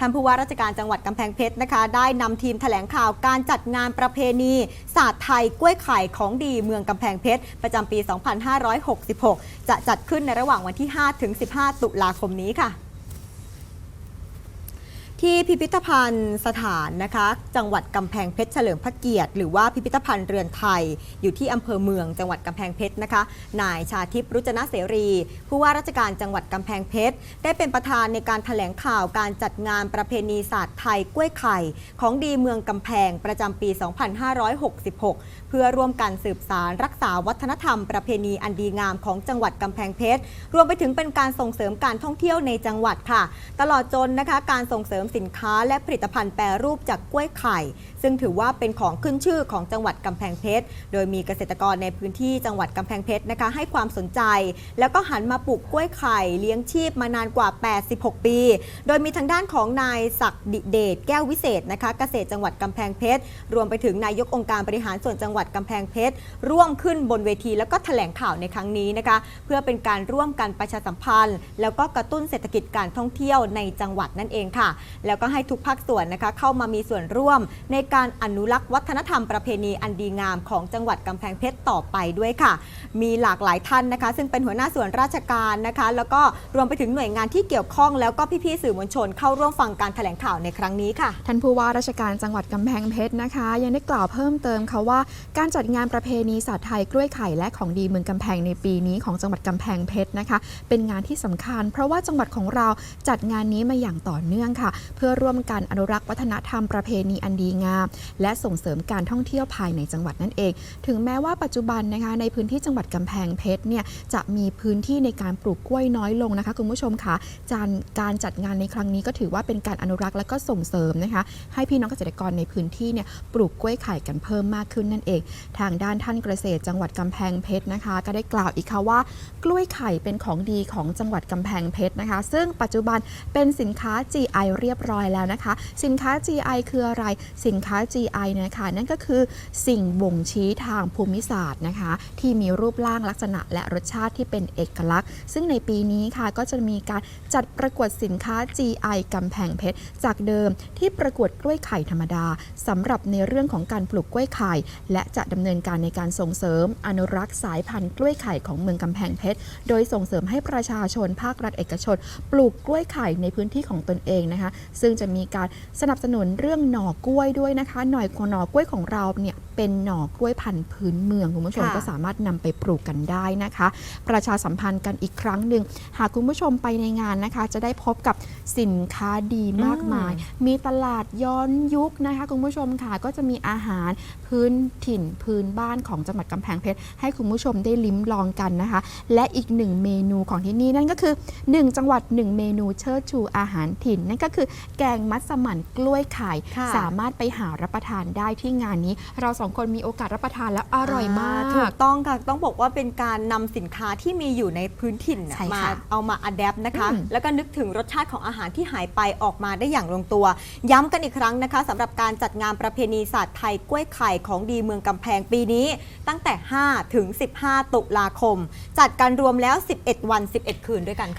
ท่านผู้ว่าราชการจังหวัดกำแพงเพชรนะคะ ได้นำทีมแถลงข่าวการจัดงานประเพณีศาสตร์ไทยกล้วยไข่ของดีเมืองกำแพงเพชร ประจำปี 2566 จะจัดขึ้นในระหว่างวันที่5ถึง15 ตุลาคมนี้ค่ะ ที่พิพิธภัณฑ์สถานนะคะ จังหวัดกำแพงเพชรเฉลิมพระเกียรติ หรือว่าพิพิธภัณฑ์เรือนไทย อยู่ที่อำเภอเมืองจังหวัดกำแพงเพชรนะคะ นายชาทิพย์รุจนะเสรี ผู้ว่าราชการจังหวัดกำแพงเพชร ได้เป็นประธานในการถแถลงข่าวการจัดงานประเพณีศาสตร์ไทยกล้วยไข่ ของดีเมืองกำแพงประจำปี 2566 เพื่อร่วมกันสืบสารรักษาวัฒนธรรม ประเพณีอันดีงามของจังหวัดกำแพงเพชร รวมไปถึงเป็นการส่งเสริมการท่องเที่ยวในจังหวัดค่ะ ตลอดจนนะคะการส่งเสริมสินค้าและผลิตภัณฑ์แปรรูปจากกล้วยไข่ ซึ่งถือว่าเป็นของขึ้นชื่อของจังหวัดกำแพงเพชร โดยมีเกษตรกรในพื้นที่จังหวัดกำแพงเพชรนะคะ ให้ความสนใจ แล้วก็หันมาปลูกกล้วยไข่เลี้ยงชีพมานานกว่า 86 ปี โดยมีทางด้านของนายศักดิเดชแก้ววิเศษนะคะเกษตรจังหวัดกำแพงเพชร รวมไปถึงนายกองค์การบริหารส่วนจังหวัดกำแพงเพชร ร่วมขึ้นบนเวทีแล้วก็แถลงข่าวในครั้งนี้นะคะ เพื่อเป็นการร่วมกันประชาสัมพันธ์ แล้วก็กระตุ้นเศรษฐกิจการท่องเที่ยวในจังหวัดนั่นเองค่ะแล้วก็ให้ทุกภาคส่วนนะคะเข้ามามีส่วนร่วม ในการอนุรักษ์วัฒนธรรมประเพณีอันดีงามของจังหวัดกำแพงเพชรต่อไปด้วยค่ะ มีหลากหลายท่านนะคะ ซึ่งเป็นหัวหน้าส่วนราชการนะคะ แล้วก็รวมไปถึงหน่วยงานที่เกี่ยวข้อง แล้วก็พี่ๆสื่อมวลชน เข้าร่วมฟังการแถลงข่าวในครั้งนี้ค่ะ ท่านผู้ว่าราชการจังหวัดกำแพงเพชรนะคะ ยังได้กล่าวเพิ่มเติมค่ะว่า การจัดงานประเพณีศาสตร์ไทยกล้วยไข่และของดีเมืองกำแพงในปีนี้ของจังหวัดกำแพงเพชรนะคะ เป็นงานที่สำคัญ เพราะว่าจังหวัดของเราจัดงานนี้มาอย่างต่อเนื่องค่ะเพื่อร่วมกันอนุรักษ์วัฒนธรรมประเพณีอันดีงาม และส่งเสริมการท่องเที่ยวภายในจังหวัดนั่นเอง ถึงแม้ว่าปัจจุบันนะคะในพื้นที่จังหวัดกำแพงเพชรเนี่ยจะมีพื้นที่ในการปลูกกล้วยน้อยลงนะคะคุณผู้ชมคะจานการจัดงานในครั้งนี้ก็ถือว่าเป็นการอนุรักษ์และก็ส่งเสริมนะคะให้พี่น้องเกษตรกรในพื้นที่เนี่ยปลูกกล้วยไข่กันเพิ่มมากขึ้นนั่นเอง ทางด้านท่านเกษตรจังหวัดกำแพงเพชรนะคะ ก็ได้กล่าวอีกค่ะว่า กล้วยไข่เป็นของดีของจังหวัดกำแพงเพชรนะคะ ซึ่งปัจจุบันเป็นสินค้า GI เรียบร้อยแล้วนะคะ สินค้า GI คืออะไร สินค้า GI เนยนะคะนั่นก็คือสิ่งบ่งชี้ทางภูมิศาสตร์นะคะ ที่มีรูปร่างลักษณะและรสชาติที่เป็นเอกลักษณ์ ซึ่งในปีนี้ค่ะก็จะมีการจัดประกวดสินค้า GI กำแพงเพชร จากเดิมที่ประกวดกล้วยไข่ธรรมดาสำหรับในเรื่องของการปลูกกล้วยไข่ และจะดำเนินการในการส่งเสริม อนุรักษ์สายพันธุ์กล้วยไข่ของเมืองกำแพงเพชร โดยส่งเสริมให้ประชาชนภาครัฐเอกชน ปลูกกล้วยไข่ในพื้นที่ของตนเองนะคะซึ่งจะมีการสนับสนุนเรื่องหน่อกล้วยด้วยนะคะ หน่อยของหน่อกล้วยของเราเนี่ย เป็นหน่อกล้วยพันธุ์พื้นเมืองคุณผู้ชมค่ะ ก็สามารถนำไปปลูกกันได้นะคะ ประชาสัมพันธ์กันอีกครั้งหนึ่ง หากคุณผู้ชมไปในงานนะคะ จะได้พบกับสินค้าดีมากมาย มีตลาดย้อนยุคนะคะ คุณผู้ชมค่ะก็จะมีอาหารพื้นถิ่นพื้นบ้านของจังหวัดกำแพงเพชรให้คุณผู้ชมได้ลิ้มลองกันนะคะ และอีกหนึ่งเมนูของที่นี่นั่นก็คือ 1 จังหวัด 1 เมนูเชิดชูอาหารถิ่น นั่นก็คือแกงมัสมั่นกล้วยไข่ค่ะ สามารถไปหารับประทานได้ที่งานนี้ เราสองคนมีโอกาสรับประทานแล้วอร่อยมากถูกต้องค่ะต้องบอกว่าเป็นการนำสินค้าที่มีอยู่ในพื้นถิ่นน่ะใช่มาค่ะเอามาอัดแอปนะคะอืมแล้วก็นึกถึงรสชาติของอาหารที่หายไปออกมาได้อย่างลงตัว ย้ำกันอีกครั้งนะคะสำหรับการจัดงานประเพณีศาสตร์ไทยกล้วยไข่ของดีเมืองกำแพงปีนี้ ตั้งแต่ 5 ถึง 15 ตุลาคม จัดการรวมแล้ว 11 วัน 11 คืนด้วยกันค่ะ